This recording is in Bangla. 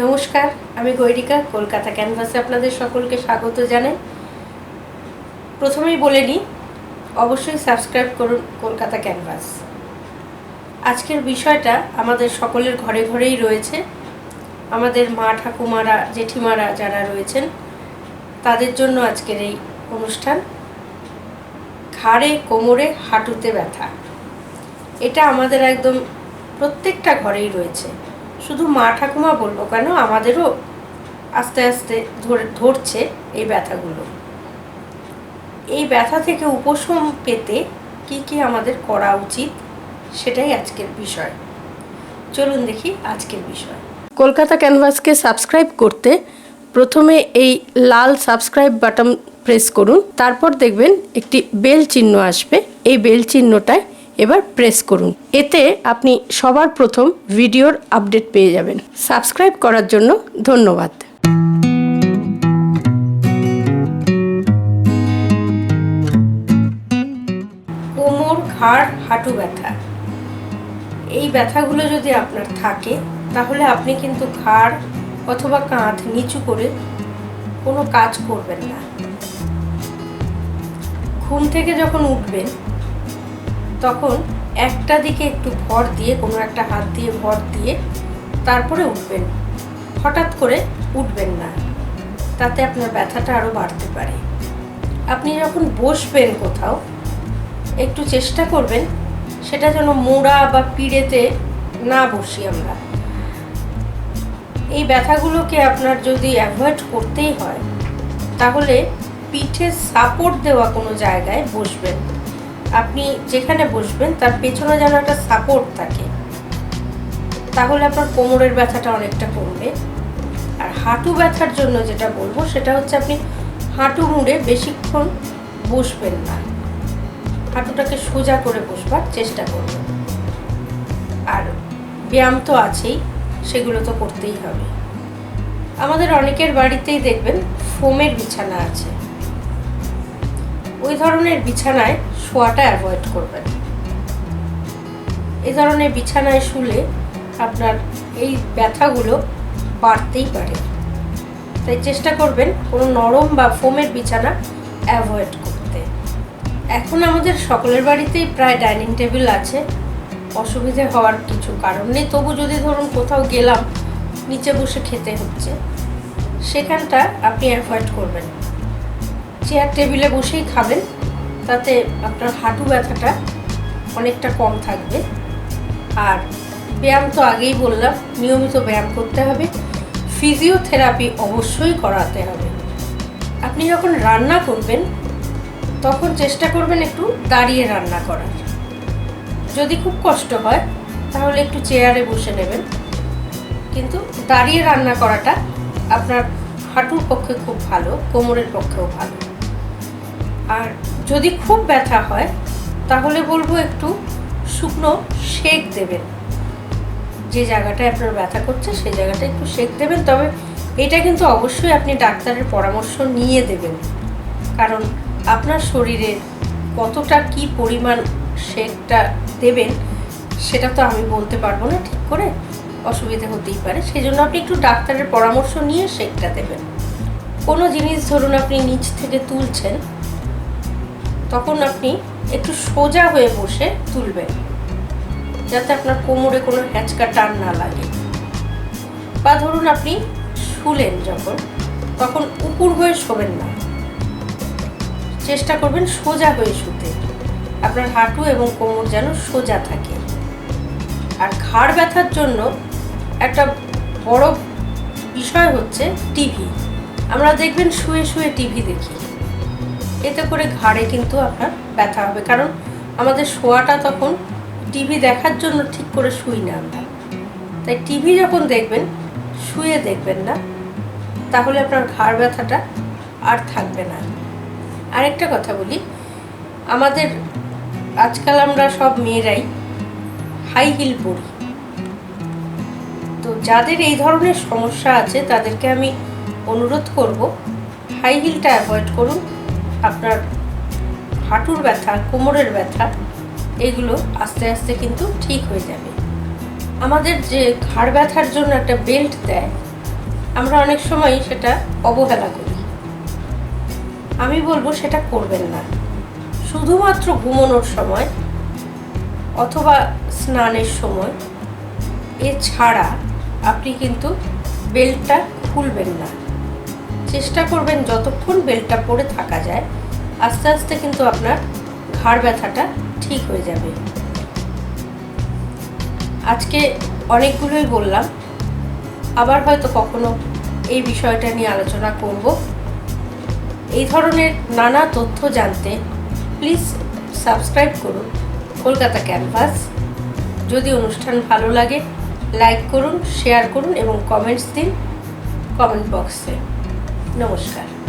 নমস্কার, আমি গৈরিকা, কলকাতা ক্যানভাসে আপনাদের সকলকে স্বাগত জানাই। প্রথমেই বলে নিই, অবশ্যই সাবস্ক্রাইব করুন কলকাতা ক্যানভাস। আজকের বিষয়টা আমাদের সকলের ঘরে ঘরেই রয়েছে। আমাদের মা ঠাকুমারা, জেঠিমারা যারা রয়েছেন, তাদের জন্য আজকের এই অনুষ্ঠান, ঘাড়ে, কোমরে, হাঁটুতে ব্যথা। এটা আমাদের একদম প্রত্যেকটা ঘরেই রয়েছে। শুধু মা ঠাকুমা বলব কেন? আমাদেরও আস্তে আস্তে ধরে ধরছে এই ব্যথাগুলো। এই ব্যথা থেকে উপশম পেতে কি কি আমাদের করা উচিত সেটাই আজকের বিষয়। চলুন দেখি আজকের বিষয়। কলকাতা ক্যানভাসকে সাবস্ক্রাইব করতে প্রথমে এই লাল সাবস্ক্রাইব বাটন প্রেস করুন, তারপর দেখবেন একটি বেল চিহ্ন আসবে। এই বেল চিহ্নটায় এবার প্রেস করুন। এতে আপনি সবার প্রথম ভিডিওর আপডেট পেয়ে যাবেন। সাবস্ক্রাইব করার জন্য ধন্যবাদ। কোমর, ঘাড়, হাঁটু ব্যথা। এই ব্যথাগুলো যদি আপনার থাকে, তাহলে আপনি কিন্তু ঘাড় অথবা কাঁধ নিচু করে কোনো কাজ করবেন না। ঘুম থেকে যখন উঠবেন তখন একটা দিকে একটু ভর দিয়ে, কোনো একটা হাত দিয়ে ভর দিয়ে তারপরে উঠবেন। হঠাৎ করে উঠবেন না। তাতে আপনার ব্যথাটা আরও বাড়তে পারে। আপনি যখন বসবেন কোথাও, একটু চেষ্টা করবেন সেটা যেন মোড়া বা পিড়েতে না বসি আমরা। এই ব্যথাগুলোকে আপনার যদি অ্যাভয়েড করতেই হয়, তাহলে পিঠে সাপোর্ট দেওয়া কোনো জায়গায় বসবেন। আপনি যেখানে বসবেন, তার পেছনে যেন একটা সাপোর্ট থাকে। তাহলে আপনার কোমরের ব্যথাটা অনেকটা কমবে। আর হাঁটু ব্যথার জন্য যেটা বলব, সেটা হচ্ছে আপনি হাঁটু মুড়ে বেশিক্ষণ বসবেন না। হাঁটুটাকে সোজা করে বসবার চেষ্টা করবেন। আর ব্যায়াম তো আছেই, সেগুলো তো করতেই হবে। আমাদের অনেকের বাড়িতেই দেখবেন, ফোমের বিছানা আছে। ওই ধরনের বিছানায় শোয়াটা অ্যাভয়েড করবেন। এই ধরনের বিছানায় শুলে আপনার এই ব্যথাগুলো বাড়তেই পারে। তাই চেষ্টা করবেন কোনো নরম বা ফোমের বিছানা অ্যাভয়েড করতে। এখন আমাদের সকলের বাড়িতেই প্রায় ডাইনিং টেবিল আছে। অসুবিধে হওয়ার কিছু কারণ নেই। তবু যদি ধরুন কোথাও গেলাম, নিচে বসে খেতে হচ্ছে, সেখানটা আপনি অ্যাভয়েড করবেন। চেয়ার টেবিলে বসেই খাবেন। তাতে আপনার হাঁটু ব্যথাটা অনেকটা কম থাকবে। আর ব্যায়াম তো আগেই বললাম, নিয়মিত ব্যায়াম করতে হবে। ফিজিওথেরাপি অবশ্যই করাতে হবে। আপনি যখন রান্না করবেন, তখন চেষ্টা করবেন একটু দাঁড়িয়ে রান্না করার। যদি খুব কষ্ট হয়, তাহলে একটু চেয়ারে বসে নেবেন। কিন্তু দাঁড়িয়ে রান্না করাটা আপনার হাঁটুর পক্ষে খুব ভালো, কোমরের পক্ষেও ভালো। আর যদি খুব ব্যথা হয়, তাহলে বলব একটু শুকনো সেক দেবেন। যে জায়গাটায় আপনার ব্যথা করছে, সেই জায়গাটা একটু সেক দেবেন। তবে এটা কিন্তু অবশ্যই আপনি ডাক্তারের পরামর্শ নিয়ে দেবেন। কারণ আপনার শরীরে কতটা কি পরিমাণ সেকটা দেবেন, সেটা তো আমি বলতে পারব না ঠিক করে। অসুবিধা হতেই পারে। সেই জন্য আপনি একটু ডাক্তারের পরামর্শ নিয়ে সেকটা দেবেন। কোনো জিনিস ধরুন আপনি নিচ থেকে তুলছেন তখন আপনি একটু সোজা হয়ে বসে তুলবেন, যাতে আপনার কোমরে কোনো হ্যাঁচকা টান না লাগে। বা ধরুন আপনি শুলেন যখন, তখন উপুর হয়ে শোবেন না। চেষ্টা করবেন সোজা হয়ে শুতে। আপনার হাঁটু এবং কোমর যেন সোজা থাকে। আর ঘাড় ব্যথার জন্য একটা বড় বিষয় হচ্ছে টিভি। আমরা দেখবেন শুয়ে শুয়ে টিভি দেখি। এতে করে ঘাড়ে কিন্তু আপনার ব্যথা হবে। কারণ আমাদের শোয়াটা তখন টিভি দেখার জন্য ঠিক করে শুই না আমরা। তাই টিভি যখন দেখবেন, শুয়ে দেখবেন না, তাহলে আপনার ঘাড় ব্যথাটা আর থাকবে না। আরেকটা কথা বলি, আমাদের আজকাল আমরা সব মেয়েরাই হাই হিল পরি। তো যাদের এই ধরনের সমস্যা আছে, তাদেরকে আমি অনুরোধ করব হাই হিলটা অ্যাভয়েড করুন। আপনার হাঁটুর ব্যথা, কোমরের ব্যথা, এগুলো আস্তে আস্তে কিন্তু ঠিক হয়ে যাবে। আমাদের যে ঘাড় ব্যথার জন্য একটা বেল্ট দেয়, আমরা অনেক সময় সেটা অবহেলা করি। আমি বলব সেটা করবেন না। শুধুমাত্র ঘুমানোর সময় অথবা স্নানের সময়, এছাড়া আপনি কিন্তু বেল্টটা খুলবেন না। চেষ্টা করবেন যতক্ষণ বেল্টটা পরে থাকা যায়, আস্তে আস্তে কিন্তু আপনার ঘাড় ব্যথাটা ঠিক হয়ে যাবে। আজকে অনেকগুলোই বললাম, আবার হয়তো কখনো এই বিষয়টা নিয়ে আলোচনা করব। এই ধরনের নানা তথ্য জানতে প্লিজ সাবস্ক্রাইব করুন কলকাতা ক্যানভাস যদি অনুষ্ঠান ভালো লাগে লাইক করুন শেয়ার করুন এবং কমেন্টস দিন কমেন্ট বক্সে নমস্কার।